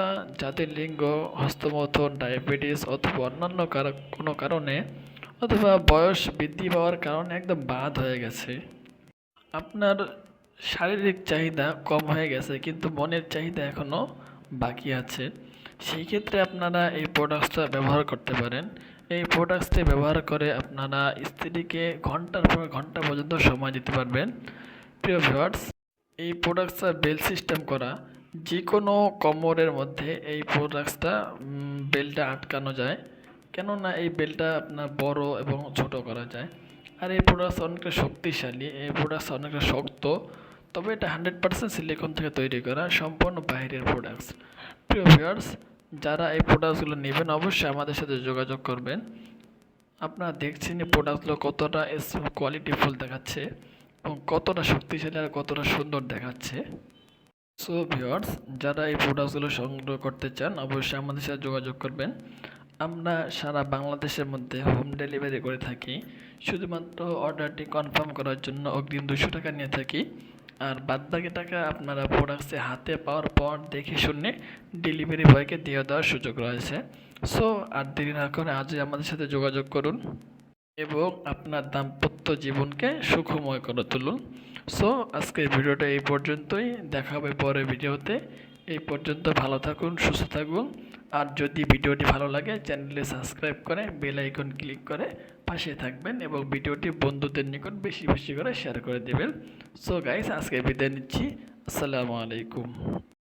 প্রোডাক্টসটা যাদের লিঙ্গ, হস্তমৈথুন, ডায়াবেটিস অথবা অন্যান্য কোনো কারণে অথবা বয়স বৃদ্ধি পাওয়ার কারণে একদম বাদ হয়ে গেছে। আপনার শারীরিক চাহিদা কম হয়ে গেছে, কিন্তু মনের চাহিদা এখনও বাকি আছে। সেই ক্ষেত্রে আপনারা এই প্রোডাক্টসটা ব্যবহার করতে পারেন। এই প্রোডাক্টসটি ব্যবহার করে আপনারা স্ত্রীকে ঘণ্টার পর ঘণ্টা পর্যন্ত সময় দিতে পারবেন। প্রিয় ভিউয়ার্স এই প্রোডাক্টসটা বেল সিস্টেম করা যে কোনো কোমরের মধ্যে এই প্রোডাক্টসটা বেলটা আটকানো যায়। কেননা এই বেলটা আপনার বড় এবং ছোট করা যায়। আর এই প্রোডাক্টস অনেকটা শক্তিশালী, এই প্রোডাক্টস অনেকটা শক্ত। তবে এটা হান্ড্রেড পার্সেন্ট সিলিকন থেকে তৈরি করা সম্পূর্ণ বাইরের প্রোডাক্টস প্রিয় ভিউয়ার্স যারা এই প্রোডাক্টসগুলো নেবেন, অবশ্যই আমাদের সাথে যোগাযোগ করবেন। আপনারা দেখছেন এই প্রোডাক্টগুলো কতটা কোয়ালিটিফুল দেখাচ্ছে এবং কতটা শক্তিশালী আর কতটা সুন্দর দেখাচ্ছে। সো ভিউয়ার্স যারা এই প্রোডাক্টসগুলো সংগ্রহ করতে চান, অবশ্যই আমাদের সাথে যোগাযোগ করবেন। আমরা সারা বাংলাদেশের মধ্যে হোম ডেলিভারি করে থাকি। শুধুমাত্র অর্ডারটি কনফার্ম করার জন্য অগ্রিম দুশো টাকা নিয়ে থাকি। আর বাদবাকি টাকা আপনারা প্রোডাক্টসে হাতে পাওয়ার পর দেখে শুনে ডেলিভারি বয়কে দিয়ে দেওয়ার সুযোগ রয়েছে। সো আর দেরি না করে আজই আমাদের সাথে যোগাযোগ করুন। এবং আপনার দাম্পত্য জীবনকে সুখময় করে তুলুন। সো আজকের ভিডিওটা এই পর্যন্তই। দেখা হবে পরের ভিডিওতে। এই পর্যন্ত ভালো থাকুন, সুস্থ থাকুন। আর যদি ভিডিওটি ভালো লাগে চ্যানেলে সাবস্ক্রাইব করে বেল আইকন ক্লিক করে পাশে থাকবেন এবং ভিডিওটি বন্ধুদের নিকট বেশি বেশি করে শেয়ার করে দেবেন। সো গাইস আজকে বিদায় নিচ্ছি। আসসালামু আলাইকুম।